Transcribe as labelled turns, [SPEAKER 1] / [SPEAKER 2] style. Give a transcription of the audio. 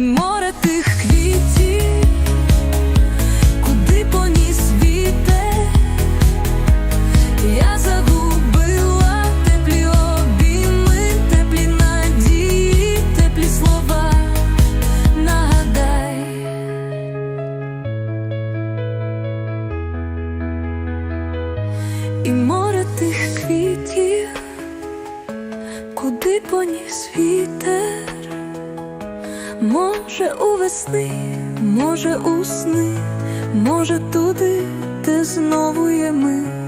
[SPEAKER 1] Море тих квітів, куди поніс вітер, я загубила теплі обійми, теплі надії, теплі слова. Нагадай. І море тих квітів, куди поніс вітер. Може у весни, може у сни, може туди, де знову є ми.